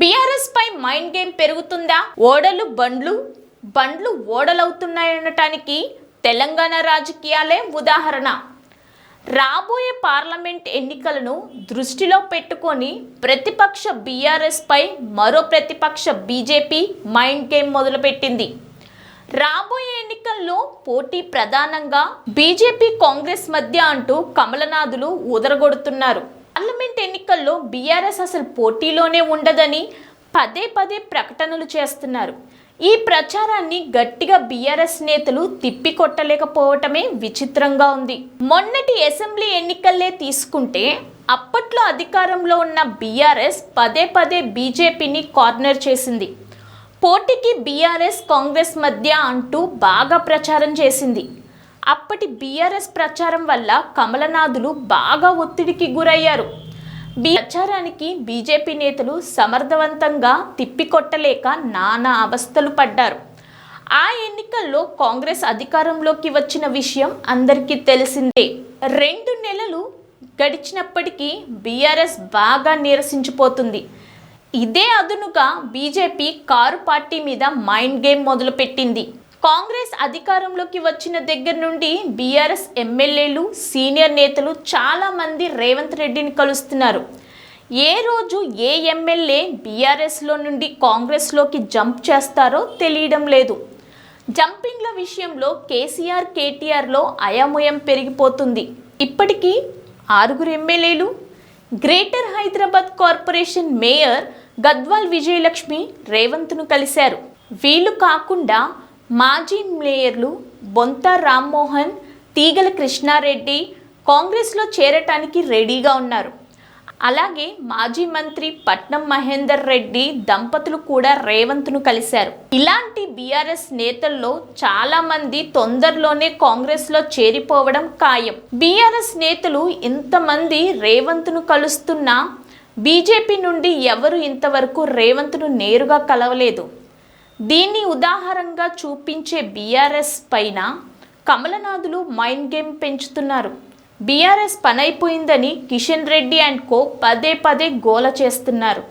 BRS పై mind game పెరుగుతుందా? ఓడలు బండ్లు? బండ్లు ఓడలవుతున్నాయనటానికి తెలంగాణ రాజకీయాలే ఉదాహరణ. రాబోయే పార్లమెంట్ ఎన్నికలను దృష్టిలో పెట్టుకొని ప్రతిపక్ష బీఆర్ఎస్పై మరో ప్రతిపక్ష బీజేపీ మైండ్ గేమ్ మొదలుపెట్టింది. రాబోయే ఎన్నికల్లో పోటీ ప్రధానంగా బీజేపీ కాంగ్రెస్ మధ్య అంటూ కమలనాథులు ఉదరగొడుతున్నారు. పార్లమెంట్ ఎన్నికల్లో బీఆర్ఎస్ అసలు పోటీలోనే ఉండదని పదే పదే ప్రకటనలు చేస్తున్నారు. ఈ ప్రచారాన్ని గట్టిగా బీఆర్ఎస్ నేతలు తిప్పికొట్టలేకపోవటమే విచిత్రంగా ఉంది. మొన్నటి అసెంబ్లీ ఎన్నికల్లే తీసుకుంటే అప్పట్లో అధికారంలో ఉన్న బీఆర్ఎస్ పదే పదే బీజేపీని కార్నర్ చేసింది. పోటీకి బీఆర్ఎస్ కాంగ్రెస్ మధ్య అంటూ బాగా ప్రచారం చేసింది. అప్పటి బీఆర్ఎస్ ప్రచారం వల్ల కమలనాథులు బాగా ఒత్తిడికి గురయ్యారు. బీ ప్రచారానికి బీజేపీ నేతలు సమర్థవంతంగా తిప్పికొట్టలేక నానా అవస్థలు పడ్డారు. ఆ ఎన్నికల్లో కాంగ్రెస్ అధికారంలోకి వచ్చిన విషయం అందరికీ తెలిసిందే. రెండు నెలలు గడిచినప్పటికీ బీఆర్ఎస్ బాగా నీరసించిపోతుంది. ఇదే అదునుగా బీజేపీ కారు పార్టీ మీద మైండ్ గేమ్ మొదలుపెట్టింది. కాంగ్రెస్ అధికారంలోకి వచ్చిన దగ్గర నుండి బీఆర్ఎస్ ఎమ్మెల్యేలు సీనియర్ నేతలు చాలామంది రేవంత్ రెడ్డిని కలుస్తున్నారు. ఏ రోజు ఏ ఎమ్మెల్యే బీఆర్ఎస్లో నుండి కాంగ్రెస్లోకి జంప్ చేస్తారో తెలియడం లేదు. జంపింగ్ల విషయంలో కేసీఆర్ కేటీఆర్లో అయామయం పెరిగిపోతుంది. ఇప్పటికీ ఆరుగురు ఎమ్మెల్యేలు greater Hyderabad corporation mayor Gadwal Vijayalakshmi రేవంత్ను కలిశారు. వీళ్ళు కాకుండా మాజీ మేయర్లు బొంత రామ్మోహన్ తీగల కృష్ణారెడ్డి కాంగ్రెస్లో చేరటానికి రెడీగా ఉన్నారు. అలాగే మాజీ మంత్రి పట్నం మహేందర్ రెడ్డి దంపతులు కూడా రేవంత్ను కలిశారు. ఇలాంటి బీఆర్ఎస్ నేతల్లో చాలా మంది తొందరలోనే కాంగ్రెస్లో చేరిపోవడం ఖాయం. బీఆర్ఎస్ నేతలు ఇంతమంది రేవంత్ను కలుస్తున్నా బీజేపీ నుండి ఎవరు ఇంతవరకు రేవంత్ను నేరుగా కలవలేదు. దీన్ని ఉదాహరణగా చూపించే బీఆర్ఎస్ పైన కమలనాథులు మైండ్ గేమ్ పెంచుతున్నారు. బీఆర్ఎస్ పనైపోయిందని కిషన్ రెడ్డి అండ్ కో పదే పదే గోల చేస్తున్నారు.